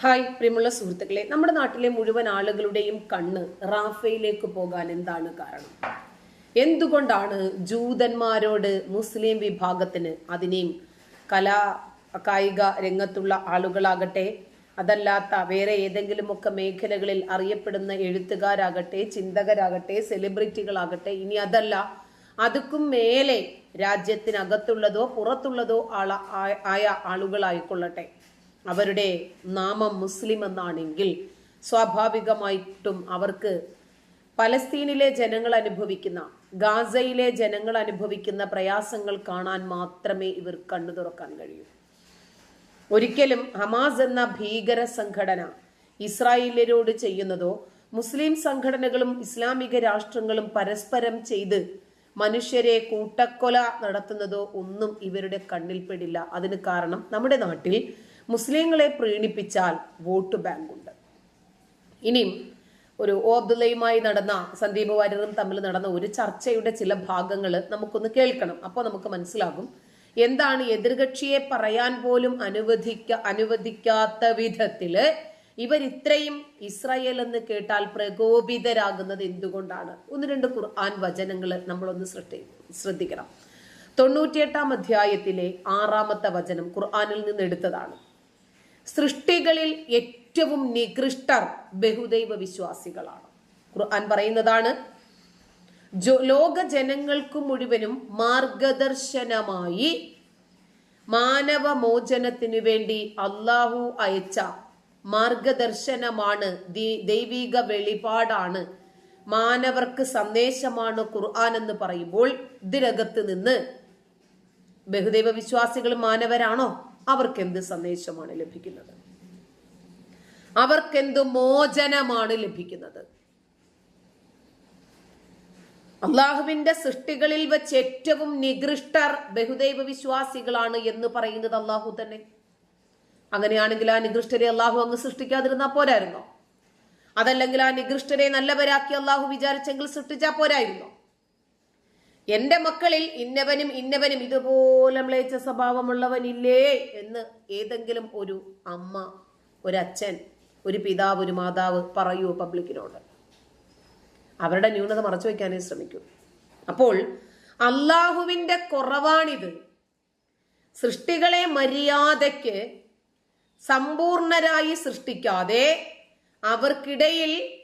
Hi പ്രിയമുള്ള സുഹൃത്തുക്കളെ. നമ്മുടെ നാട്ടിലെ മുഴുവൻ ആളുകളുടെയും കണ്ണ് റാഫയിലേക്ക് പോകാൻ എന്താണ് കാരണം? എന്തുകൊണ്ടാണ് ജൂതന്മാരോട് മുസ്ലിം വിഭാഗത്തിന് അതിനെയും കലാ കായിക രംഗത്തുള്ള ആളുകളാകട്ടെ അതല്ലാത്ത വേറെ ഏതെങ്കിലുമൊക്കെ മേഖലകളിൽ അറിയപ്പെടുന്ന എഴുത്തുകാരാകട്ടെ ചിന്തകരാകട്ടെ സെലിബ്രിറ്റികളാകട്ടെ ഇനി അതല്ല അതുക്കും മേലെ രാജ്യത്തിനകത്തുള്ളതോ പുറത്തുള്ളതോ ആള ആയ ആളുകളായിക്കൊള്ളട്ടെ. അവരുടെ നാമം മുസ്ലിം എന്നാണെങ്കിൽ സ്വാഭാവികമായിട്ടും അവർക്ക് പലസ്തീനിലെ ജനങ്ങൾ അനുഭവിക്കുന്ന ഗാസയിലെ ജനങ്ങൾ അനുഭവിക്കുന്ന പ്രയാസങ്ങൾ കാണാൻ മാത്രമേ ഇവർ കണ്ണു തുറക്കാൻ കഴിയൂ. ഒരിക്കലും ഹമാസ് എന്ന ഭീകര സംഘടന ഇസ്രായേലിയരോട് ചെയ്യുന്നതോ മുസ്ലിം സംഘടനകളും ഇസ്ലാമിക രാഷ്ട്രങ്ങളും പരസ്പരം ചെയ്ത് മനുഷ്യരെ കൂട്ടക്കൊല നടത്തുന്നതോ ഒന്നും ഇവരുടെ കണ്ണിൽപ്പെടില്ല അതിന് കാരണം നമ്മുടെ നാട്ടിൽ മുസ്ലിങ്ങളെ പ്രീണിപ്പിച്ചാൽ വോട്ട് ബാങ്കുണ്ട്. ഇനിയും ഒരു ഓ അബ്ദുള്ളയുമായി നടന്ന സന്ദീപ് വാര്യറും തമ്മിൽ നടന്ന ഒരു ചർച്ചയുടെ ചില ഭാഗങ്ങൾ നമുക്കൊന്ന് കേൾക്കണം. അപ്പോൾ നമുക്ക് മനസ്സിലാകും. എന്താണ് എതിർകക്ഷിയെ പറയാൻ പോലും അനുവദിക്ക അനുവദിക്കാത്ത വിധത്തിൽ ഇവർ ഇത്രയും ഇസ്രായേൽ എന്ന് കേട്ടാൽ പ്രകോപിതരാകുന്നത് എന്തുകൊണ്ടാണ്? ഒന്ന് രണ്ട് ഖുർആൻ വചനങ്ങൾ നമ്മളൊന്ന് സൃഷ്ടി ശ്രദ്ധിക്കണം. തൊണ്ണൂറ്റിയെട്ടാം അധ്യായത്തിലെ ആറാമത്തെ വചനം ഖുർആനിൽ നിന്ന് എടുത്തതാണ്. സൃഷ്ടികളിൽ ഏറ്റവും നികൃഷ്ടർ ബഹുദൈവ വിശ്വാസികളാണ്. ഖുർആൻ പറയുന്നതാണ് ലോക ജനങ്ങൾക്ക് മുഴുവനും മാർഗദർശനമായി മാനവ മോചനത്തിനു വേണ്ടി അള്ളാഹു അയച്ച മാർഗദർശനമാണ് ദൈവിക വെളിപാടാണ് മാനവർക്ക് സന്ദേശമാണ് ഖുർആൻ എന്ന് പറയുമ്പോൾ ഇതിനകത്ത് നിന്ന് ബഹുദൈവ വിശ്വാസികൾ മാനവരാണോ? അവർക്ക് എന്ത് സന്ദേശമാണ് ലഭിക്കുന്നത്? അവർക്കെന്ത് മോചനമാണ് ലഭിക്കുന്നത്? അള്ളാഹുവിന്റെ സൃഷ്ടികളിൽ വെച്ച് ഏറ്റവും നികൃഷ്ടർ ബഹുദൈവ വിശ്വാസികളാണ് എന്ന് പറയുന്നത് അള്ളാഹു തന്നെ. അങ്ങനെയാണെങ്കിൽ ആ നികൃഷ്ടരെ അള്ളാഹു അങ്ങ് സൃഷ്ടിക്കാതിരുന്നാ പോരായിരുന്നോ? അതല്ലെങ്കിൽ ആ നികൃഷ്ടരെ നല്ലവരാക്കി അള്ളാഹു വിചാരിച്ചെങ്കിൽ സൃഷ്ടിച്ചാ പോരായിരുന്നോ? എന്റെ മക്കളിൽ ഇന്നവനും ഇന്നവനും ഇതുപോലെ മ്ലേച്ഛ സ്വഭാവമുള്ളവനില്ലേ എന്ന് ഏതെങ്കിലും ഒരു അമ്മ ഒരച്ഛൻ ഒരു പിതാവ് ഒരു മാതാവ് പറയൂ പബ്ലിക്കിനോട്. അവരുടെ ന്യൂനത മറച്ചു വയ്ക്കാനേ ശ്രമിക്കൂ. അപ്പോൾ അള്ളാഹുവിന്റെ കുറവാണിത്. സൃഷ്ടികളെ മര്യാദയ്ക്ക് സമ്പൂർണരായി സൃഷ്ടിക്കാതെ അവർക്കിടയിൽ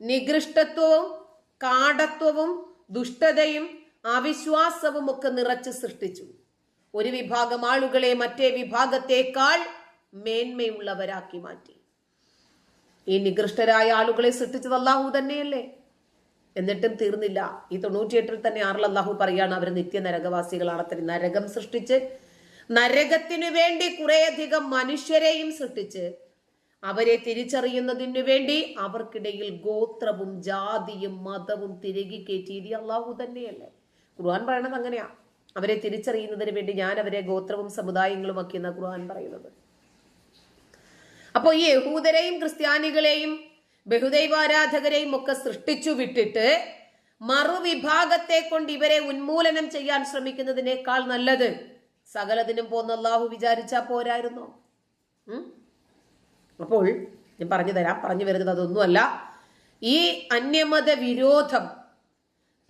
നികൃഷ്ടത്വവും കാടത്വവും ദുഷ്ടതയും അവിശ്വാസവും ഒക്കെ നിറച്ച് സൃഷ്ടിച്ചു. ഒരു വിഭാഗം ആളുകളെ മറ്റേ വിഭാഗത്തേക്കാൾ മേന്മയുള്ളവരാക്കി മാറ്റി. ഈ നികൃഷ്ടരായ ആളുകളെ സൃഷ്ടിച്ചത് അള്ളാഹു തന്നെയല്ലേ? എന്നിട്ടും തീർന്നില്ല. ഈ തൊണ്ണൂറ്റിയെട്ടിൽ തന്നെ ആറിൽ അള്ളാഹു പറയാണ് അവർ നിത്യ നരകവാസികളാണ് അത്ര നരകം സൃഷ്ടിച്ച് നരകത്തിനു വേണ്ടി കുറേയധികം മനുഷ്യരെയും സൃഷ്ടിച്ച് അവരെ തിരിച്ചറിയുന്നതിനു വേണ്ടി അവർക്കിടയിൽ ഗോത്രവും ജാതിയും മതവും തിരകി കയറ്റിയത് അള്ളാഹു തന്നെയല്ലേ? ഖുർആൻ പറയണത് അങ്ങനെയാ. അവരെ തിരിച്ചറിയുന്നതിന് വേണ്ടി ഞാൻ അവരെ ഗോത്രവും സമുദായങ്ങളും ഒക്കെ എന്നാ ഖുർആൻ പറയുന്നത്. അപ്പോൾ ഈ യഹൂദരെയും ക്രിസ്ത്യാനികളെയും ബഹുദൈവാരാധകരെയും ഒക്കെ സൃഷ്ടിച്ചു വിട്ടിട്ട് മറുവിഭാഗത്തെ കൊണ്ട് ഇവരെ ഉന്മൂലനം ചെയ്യാൻ ശ്രമിക്കുന്നതിനേക്കാൾ നല്ലത് സകലതിനും പോന്ന അള്ളാഹു വിചാരിച്ചാ പോരായിരുന്നോ? അപ്പോൾ ഞാൻ പറഞ്ഞു തരാം പറഞ്ഞു വരുന്നത് അതൊന്നുമല്ല. ഈ അന്യമത വിരോധം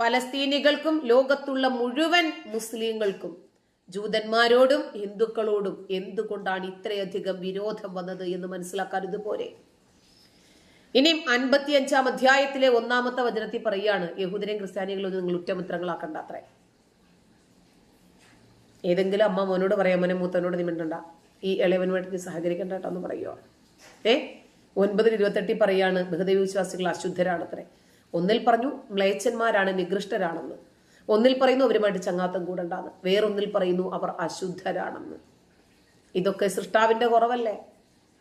പലസ്തീനികൾക്കും ലോകത്തുള്ള മുഴുവൻ മുസ്ലിങ്ങൾക്കും ജൂതന്മാരോടും ഹിന്ദുക്കളോടും എന്തുകൊണ്ടാണ് ഇത്രയധികം വിരോധം വന്നത് എന്ന് മനസ്സിലാക്കാൻ ഇതുപോലെ? ഇനിയും അൻപത്തി അഞ്ചാം അധ്യായത്തിലെ ഒന്നാമത്തെ വചനത്തിൽ പറയുകയാണ് യഹൂദരെയും ക്രിസ്ത്യാനികളും നിങ്ങൾ ഉറ്റമിത്രങ്ങളാക്കണ്ട ഏതെങ്കിലും അമ്മ മോനോട് പറയാം മോനെ മൂത്തനോട് നീ മിണ്ടണ്ട. ഈ ഇളയവനുമായിട്ട് നീ സഹകരിക്കണ്ട കേട്ടോ എന്ന് പറയുമോ ഏ? ഒൻപതിൽ ഇരുപത്തെട്ടിൽ പറയാണ് ബഹുദൈവ വിശ്വാസികൾ അശുദ്ധരാണത്രേ. ഒന്നിൽ പറഞ്ഞു മ്ലേച്ഛന്മാരാണ് നികൃഷ്ടരാണെന്ന്. ഒന്നിൽ പറയുന്നു അവരുമായിട്ട് ചങ്ങാത്തം കൂടണ്ടാന്ന്. വേറൊന്നിൽ പറയുന്നു അവർ അശുദ്ധരാണെന്ന്. ഇതൊക്കെ സൃഷ്ടാവിന്റെ കുറവല്ലേ?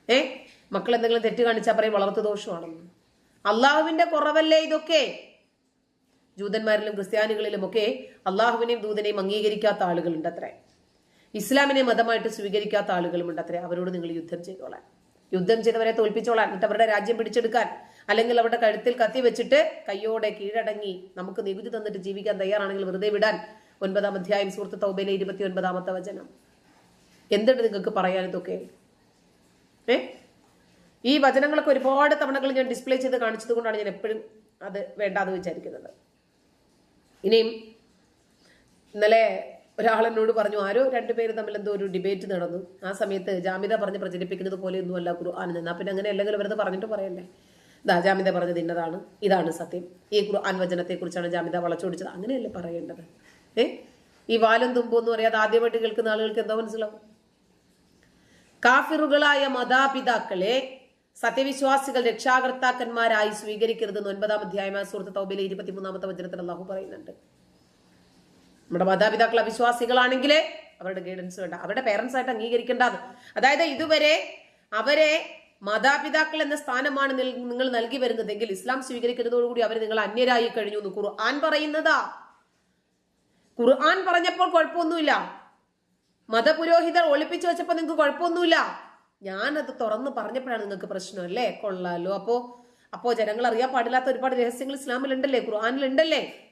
ഏ? മക്കൾ എന്തെങ്കിലും തെറ്റ് കാണിച്ചാൽ പറയും വളർത്തു ദോഷമാണെന്ന്. അള്ളാഹുവിന്റെ കുറവല്ലേ ഇതൊക്കെ? ജൂതന്മാരിലും ക്രിസ്ത്യാനികളിലും ഒക്കെ അള്ളാഹുവിനെയും ദൂതനെയും അംഗീകരിക്കാത്ത ആളുകളുണ്ട് അത്രേ ഇസ്ലാമിനെ മതമായിട്ട് സ്വീകരിക്കാത്ത ആളുകളുമുണ്ട് അത്രേ അവരോട് നിങ്ങൾ യുദ്ധം ചെയ്തോളാൻ. യുദ്ധം ചെയ്തവരെ തോൽപ്പിച്ചോളാൻ എന്നിട്ട് അവരുടെ രാജ്യം പിടിച്ചെടുക്കാൻ അല്ലെങ്കിൽ അവരുടെ കഴുത്തിൽ കത്തി വെച്ചിട്ട് കയ്യോടെ കീഴടങ്ങി നമുക്ക് നികുതി തന്നിട്ട് ജീവിക്കാൻ തയ്യാറാണെങ്കിൽ വെറുതെ വിടാൻ. ഒൻപതാം അധ്യായം സുഹൃത്ത് തൗബയിലെ ഇരുപത്തി ഒൻപതാമത്തെ വചനം. എന്തുണ്ട് നിങ്ങൾക്ക് പറയാൻ ഇതൊക്കെ? ഏ? ഈ വചനങ്ങളൊക്കെ ഒരുപാട് തവണകൾ ഞാൻ ഡിസ്പ്ലേ ചെയ്ത് കാണിച്ചത് കൊണ്ടാണ് ഞാൻ എപ്പോഴും അത് വേണ്ടാന്ന് വിചാരിക്കുന്നത്. ഇനിയും ഇന്നലെ ഒരാളെന്നോട് പറഞ്ഞു ആരോ രണ്ടുപേര് തമ്മിൽ എന്തോ ഒരു ഡിബേറ്റ് നടന്നു. ആ സമയത്ത് ജാമിത പറഞ്ഞ് പ്രചരിപ്പിക്കുന്നത് പോലെ ഒന്നുമല്ല ഖുർആാനിൽ നിന്ന് പിന്നെ അങ്ങനെ അല്ലെങ്കിൽ വെറുതെ പറഞ്ഞിട്ട് പറയണ്ടേ ദാ ജാമിത പറഞ്ഞത് ഇന്നതാണ്. ഇതാണ് സത്യം. ഈ ഖുർആൻ വചനത്തെക്കുറിച്ചാണ് ജാമിത വളച്ചൊടിച്ചത്. അങ്ങനെയല്ലേ പറയേണ്ടത്? ഏ? ഈ വാലും തുമ്പോ എന്ന് പറയാതെ ആദ്യമായിട്ട് കേൾക്കുന്ന ആളുകൾക്ക് എന്താ മനസ്സിലാവും? കാഫിറുകളായ മതാപിതാക്കളെ സത്യവിശ്വാസികൾ രക്ഷാകർത്താക്കന്മാരായി സ്വീകരിക്കരുതെന്ന് ഒൻപതാം അധ്യായമായ സുഹൃത്ത് തൗബിലെ ഇരുപത്തിമൂന്നാമത്തെ വചനത്തിൽ അള്ളാഹു പറയുന്നുണ്ട്. നമ്മുടെ മാതാപിതാക്കൾ അവിശ്വാസികളാണെങ്കിൽ അവരുടെ ഗൈഡൻസ് വേണ്ട. അവരുടെ പേരൻസ് ആയിട്ട് അംഗീകരിക്കേണ്ടത്. അതായത് ഇതുവരെ അവരെ മാതാപിതാക്കൾ എന്ന സ്ഥാനമാണ് നിങ്ങൾ നൽകി വരുന്നതെങ്കിൽ ഇസ്ലാം സ്വീകരിക്കുന്നതോടുകൂടി അവർ നിങ്ങൾ അന്യരായി കഴിഞ്ഞു എന്ന് ഖുർആൻ പറയുന്നതാ. ഖുർആൻ പറഞ്ഞപ്പോൾ കുഴപ്പമൊന്നുമില്ല. മതപുരോഹിതർ ഒളിപ്പിച്ചു വെച്ചപ്പോൾ നിങ്ങൾക്ക് കുഴപ്പമൊന്നുമില്ല. ഞാനത് തുറന്ന് പറഞ്ഞപ്പോഴാണ് നിങ്ങൾക്ക് പ്രശ്നം അല്ലേ? കൊള്ളാലോ. അപ്പോ അപ്പോ ജനങ്ങൾ അറിയാൻ പാടില്ലാത്ത ഒരുപാട് രഹസ്യങ്ങൾ ഇസ്ലാമിലുണ്ടല്ലേ? ഖുർആാനിലുണ്ടല്ലേ?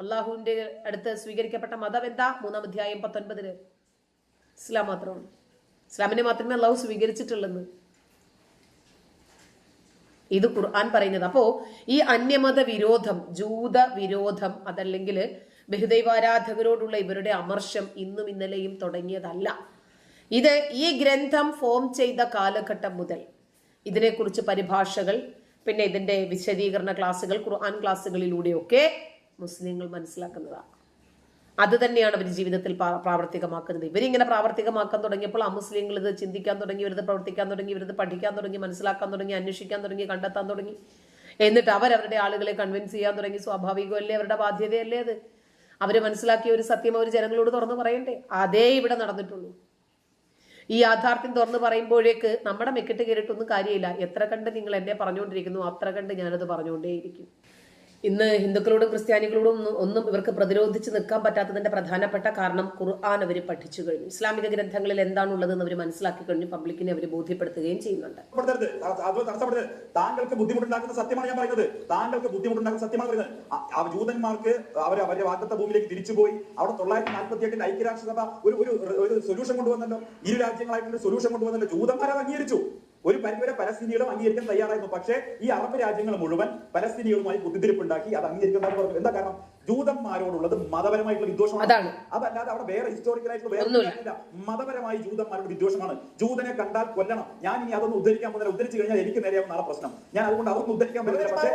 അള്ളാഹുവിന്റെ അടുത്ത് സ്വീകരിക്കപ്പെട്ട മതം എന്താ? മൂന്നാം അധ്യായം പത്തൊൻപതിൽ. ഇസ്ലാം മാത്രമാണ്. ഇസ്ലാമിനെ മാത്രമേ അള്ളാഹു സ്വീകരിച്ചിട്ടുള്ളെന്ന്. ഇത് ഖുർആൻ പറയുന്നത്. അപ്പോ ഈ അന്യമത വിരോധം ജൂത വിരോധം അതല്ലെങ്കിൽ ബഹുദൈവാരാധകരോടുള്ള ഇവരുടെ അമർഷം ഇന്നും ഇന്നലെയും തുടങ്ങിയതല്ല. ഇത് ഈ ഗ്രന്ഥം ഫോം ചെയ്ത കാലഘട്ടം മുതൽ ഇതിനെക്കുറിച്ച് പരിഭാഷകൾ പിന്നെ ഇതിന്റെ വിശദീകരണ ക്ലാസ്സുകൾ ഖുർആൻ ക്ലാസ്സുകളിലൂടെയൊക്കെ മുസ്ലിങ്ങൾ മനസ്സിലാക്കുന്നതാണ്. അത് തന്നെയാണ് അവർ ജീവിതത്തിൽ പ്രാ- പ്രാവർത്തികമാക്കുന്നത്. ഇവരിങ്ങനെ പ്രാവർത്തികമാക്കാൻ തുടങ്ങിയപ്പോൾ ആ മുസ്ലിങ്ങൾ ഇത് ചിന്തിക്കാൻ തുടങ്ങി ഇവരത് പ്രവർത്തിക്കാൻ തുടങ്ങി ഇവരത് പഠിക്കാൻ തുടങ്ങി മനസ്സിലാക്കാൻ തുടങ്ങി അന്വേഷിക്കാൻ തുടങ്ങി കണ്ടെത്താൻ തുടങ്ങി. എന്നിട്ട് അവർ അവരുടെ ആളുകളെ കൺവിൻസ് ചെയ്യാൻ തുടങ്ങി. സ്വാഭാവികമല്ലേ അവരുടെ ബാധ്യതയല്ലേ അത്? അവർ മനസ്സിലാക്കിയ ഒരു സത്യം അവർ ജനങ്ങളോട് തുറന്നു പറയണ്ടേ? അതേ ഇവിടെ നടന്നിട്ടുള്ളൂ. ഈ യാഥാർത്ഥ്യം തുറന്ന് പറയുമ്പോഴേക്ക് നമ്മുടെ മെക്കിട്ട് കയറിയിട്ടൊന്നും കാര്യമില്ല. എത്ര കണ്ട് നിങ്ങൾ എന്നെ പറഞ്ഞുകൊണ്ടിരിക്കുന്നു അത്ര കണ്ട് ഞാനത് പറഞ്ഞുകൊണ്ടേയിരിക്കും. ഇന്ന് ഹിന്ദുക്കളോടും ക്രിസ്ത്യാനികളോടും ഒന്നും ഒന്നും ഇവർക്ക് പ്രതിരോധിച്ച് നിൽക്കാൻ പറ്റാത്തതിന്റെ പ്രധാനപ്പെട്ട കാരണം ഖുർആൻ അവർ പഠിച്ചു കഴിഞ്ഞു. ഇസ്ലാമിക ഗ്രന്ഥങ്ങളിൽ എന്താണുള്ളതെന്ന് അവർ മനസ്സിലാക്കി കഴിഞ്ഞു. പബ്ലിക്കിനെ അവർ ബോധ്യപ്പെടുത്തുകയും ചെയ്യുന്നുണ്ട്. താങ്കൾക്ക് ബുദ്ധിമുട്ടുണ്ടാക്കുന്ന സത്യമാണ് ഞാൻ പറയുന്നത്. താങ്കൾക്ക് ബുദ്ധിമുട്ടുണ്ടാക്കുന്ന സത്യമാണ് പറയുന്നത്. ജൂതന്മാർക്ക് അവർ അവരുടെ വാഗ്ദത്ത ഭൂമിയിലേക്ക് തിരിച്ചുപോയി അവിടെ തൊള്ളായിരത്തി നാൽപ്പത്തി എട്ടിൽ ഐക്യരാഷ്ട്രസഭ ഒരു ഒരു സൊല്യൂഷൻ കൊണ്ടുവന്നല്ലോ. ഇരു രാജ്യങ്ങളായിട്ടുള്ള സൊല്യൂഷൻ കൊണ്ടുവന്നല്ലോ. ജൂതന്മാരെ അംഗീകരിച്ചു. ഒരു പരിധിവരെ പലസ്തീനികളും അംഗീകരിക്കാൻ തയ്യാറായിരുന്നു. പക്ഷേ ഈ അറബ് രാജ്യങ്ങൾ മുഴുവൻ പലസ്തീനികളുമായി കുത്തിത്തിരിപ്പുണ്ടാക്കി അത് അംഗീകരിക്കുന്നതായി പറഞ്ഞു എന്താ കാരണം? ജൂതന്മാരോടുള്ളത് മതപരമായിട്ടുള്ള വിദ്വേഷമാണ്. അതാണ്. അതല്ലാതെ അവിടെ വേറെ ഹിസ്റ്റോറിക്കൽ ആയിട്ടുള്ള വേറെ മതപരമായി ജൂതന്മാരുടെ വിദ്വേഷമാണ്. ജൂതനെ കണ്ടാൽ കൊല്ലണം. ഞാൻ ഇനി അതൊന്നും ഉദ്ധരിക്കാൻ പോകുന്നില്ല. ഉദ്ധരിച്ചു കഴിഞ്ഞാൽ എനിക്ക് നേരെയാവും നാളെ പ്രശ്നം. ഞാൻ അതുകൊണ്ട് അതൊന്നും ഉദ്ധരിക്കാൻ പറ്റില്ല പക്ഷേ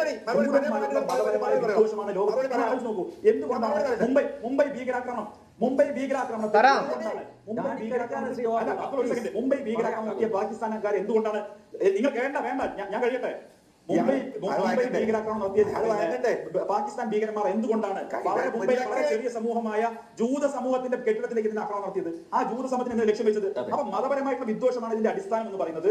മതപരമായ വിദ്വേഷമാണ് ലോകത്തിൽ നോക്കൂ. എന്തുകൊണ്ടാണ് മുംബൈ മുംബൈ ഭീകരാക്രമണം? മുംബൈ ഭീകരാക്രമണം. മുംബൈ ഭീകരാക്രമണം മുംബൈ ഭീകരാക്രമണം നടത്തിയ പാകിസ്ഥാനക്കാർ എന്തുകൊണ്ടാണ്? നിങ്ങൾ വേണ്ട. വേണ്ട ഞാൻ കഴിയട്ടെ. മുംബൈ. ഭീകരാക്രമണം നടത്തിയ പാകിസ്ഥാൻ ഭീകരന്മാർ എന്തുകൊണ്ടാണ് വളരെ മുംബൈയിലെ വളരെ. ചെറിയ സമൂഹമായ ജൂത സമൂഹത്തിന്റെ കെട്ടിടത്തിലേക്ക് ഇതിന് ആക്രമണം നടത്തിയത്. ആ ജൂത സമൂഹത്തിന് എന്ത് ലക്ഷ്യം വെച്ചത്? അപ്പൊ മതപരമായിട്ടുള്ള വിദ്വേഷമാണ് ഇതിന്റെ അടിസ്ഥാനം എന്ന് പറയുന്നത്.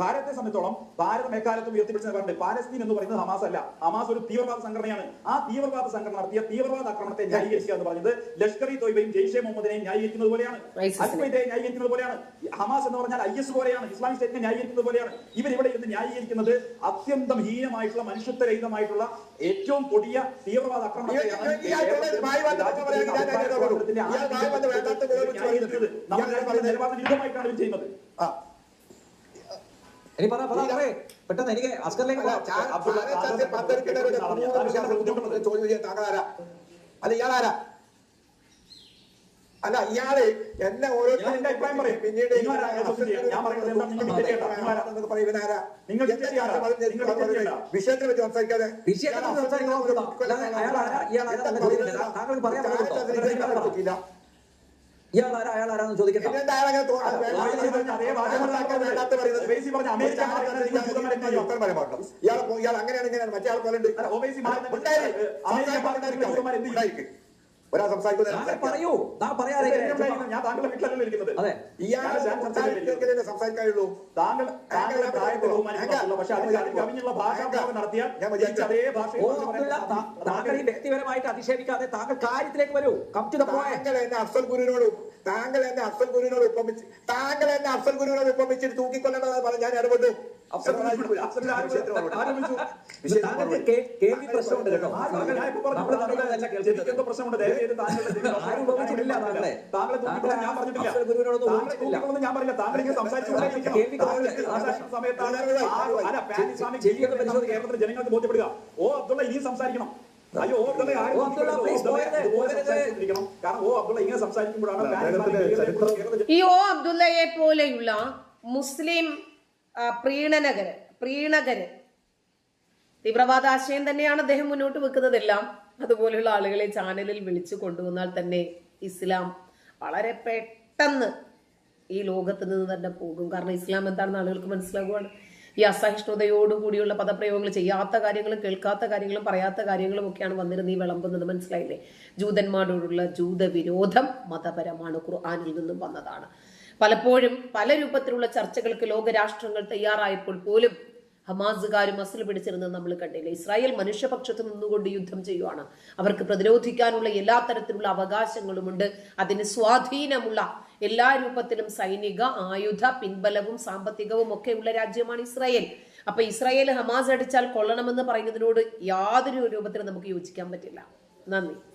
ഭാരതത്തെ സംബന്ധിച്ചോളം ഭാരതം എക്കാലത്തും ഉയർത്തിപ്പിടിച്ച പറഞ്ഞിട്ട് പാലസ്തീൻ എന്ന് പറയുന്നത് ഹമാസ് അല്ല. ഹമാസ് ഒരു തീവ്രവാദ സംഘടനയാണ്. ആ തീവ്രവാദ സംഘടന നടത്തിയ തീവ്രവാദ ആക്രമണത്തെ ന്യായീകരിക്കുക എന്ന് പറഞ്ഞത് ലഷ്കർ ഇ തോയ്ബയും ജെയ്ഷെ മുഹമ്മദിനെയും ന്യായീകരിക്കുന്നത് പോലെയാണ്. ന്യായീകരിക്കുന്നത് പോലെയാണ്. ഹമാസ് എന്ന് പറഞ്ഞാൽ ഐ എസ് പോലെയാണ്. ഇസ്ലാമിക് സ്റ്റേറ്റിനെ ന്യായീകരിക്കുന്നത് പോലെയാണ്. ഇവർ ഇവിടെ ഇരുന്ന് ന്യായീകരിക്കുന്നത് അത്യന്തം ഹീനമായിട്ടുള്ള മനുഷ്യത്വരഹിതമായിട്ടുള്ള ഏറ്റവും കൊടിയ തീവ്രവാദ ആക്രമണമായിട്ടാണ് ചെയ്യുന്നത് ആ. ഇനി പറ പറ പറ പെട്ടെന്ന് എനിക്ക് അസ്കറിലേക്ക് ചോദ്യം ചെയ്യാൻ അല്ല ഇയാളാരാ അല്ല ഇയാൾ എന്നെ ഓരോ ഞാൻ എന്റെ അഭിപ്രായം പറയും. പിന്നീട്. വിഷയത്തെ പറ്റി സംസാരിക്കാതെ ഇയാൾ ആരാ? അയാൾ ആരാന്ന് ഇയാൾ അങ്ങനെയാണ് ഇങ്ങനെയാണ് മറ്റേ ആൾ പോലെ ഒരാൾ സംസാരിക്കുന്നത്. പറയൂ. പറയാതെ ഞാൻ താങ്കളുടെ വീട്ടിലല്ലേ ഇരിക്കുന്നത്. അതെ. ഇയാൾ. സംസാരിക്കുന്നതിനെ സംസാരിക്കാനുള്ളൂ. താങ്കൾ താങ്കളുടെ പ്രായത്തെ പക്ഷെ കവിഞ്ഞുള്ള അതേ താങ്കൾ. ഈ വ്യക്തിപരമായിട്ട് അധിക്ഷേപിക്കാതെ താങ്കൾ കാര്യത്തിലേക്ക് വരൂ. കം ടു ദ പോയിന്റ് താങ്കൾ എന്നെ അഫ്സൽ ഗുരുവിനോട് താങ്കൾ എന്നെ അഫ്സൽ ഗുരുവിനോട് ഉപമിച്ച് താങ്കൾ എന്നെ അഫ്സൽ ഗുരുവിനോട് ഉപമിച്ചിട്ട് തൂക്കിക്കൊല്ലേണ്ടതെന്ന് പറഞ്ഞ് ഞാൻ ഇടപെട്ടു. ജനങ്ങൾക്ക് ബോധ്യപ്പെടുക ഓ അബ്ദുള്ള ഇനിയും സംസാരിക്കണം അയ്യോ ഓ അബ്ദുള്ള ഇങ്ങനെ സംസാരിക്കുമ്പോഴാണ് ഈ ഓ അബ്ദുള്ളയെ പോലെയുള്ള മുസ്ലിം പ്രീണനകര് പ്രീണകര് തീവ്രവാദ ആശയം തന്നെയാണ് അദ്ദേഹം മുന്നോട്ട് വെക്കുന്നതെല്ലാം. അതുപോലെയുള്ള ആളുകളെ ചാനലിൽ വിളിച്ചു കൊണ്ടുവന്നാൽ തന്നെ ഇസ്ലാം വളരെ പെട്ടെന്ന് ഈ ലോകത്ത് നിന്ന് തന്നെ പോകും. കാരണം ഇസ്ലാം എന്താണെന്ന് ആളുകൾക്ക് മനസ്സിലാകുവാണ്. ഈ അസഹിഷ്ണുതയോടുകൂടിയുള്ള പദപ്രയോഗങ്ങൾ ചെയ്യാത്ത കാര്യങ്ങളും കേൾക്കാത്ത കാര്യങ്ങളും പറയാത്ത കാര്യങ്ങളും ഒക്കെയാണ് വന്നിരുന്ന് ഈ വിളമ്പുന്നത്. മനസ്സിലായില്ലേ? ജൂതന്മാരോടുള്ള ജൂതവിരോധം മതപരമാണ്. ഖുർആാനിൽ നിന്നും വന്നതാണ്. പലപ്പോഴും പല രൂപത്തിലുള്ള ചർച്ചകൾക്ക് ലോകരാഷ്ട്രങ്ങൾ തയ്യാറായപ്പോൾ പോലും ഹമാസുകാരും മസിൽ പിടിച്ചിരുന്നത് നമ്മൾ കണ്ടില്ല? ഇസ്രായേൽ മനുഷ്യപക്ഷത്ത് നിന്നുകൊണ്ട് യുദ്ധം ചെയ്യുവാണ്. അവർക്ക് പ്രതിരോധിക്കാനുള്ള എല്ലാ തരത്തിലുള്ള അവകാശങ്ങളുമുണ്ട്. അതിന് സ്വാധീനമുള്ള എല്ലാ രൂപത്തിലും സൈനിക ആയുധ പിൻബലവും സാമ്പത്തികവും ഒക്കെ ഉള്ള രാജ്യമാണ് ഇസ്രായേൽ. അപ്പൊ ഇസ്രായേൽ ഹമാസ് അടിച്ചാൽ കൊള്ളണമെന്ന് പറയുന്നതിനോട് യാതൊരു രൂപത്തിലും നമുക്ക് യോജിക്കാൻ പറ്റില്ല. നന്ദി.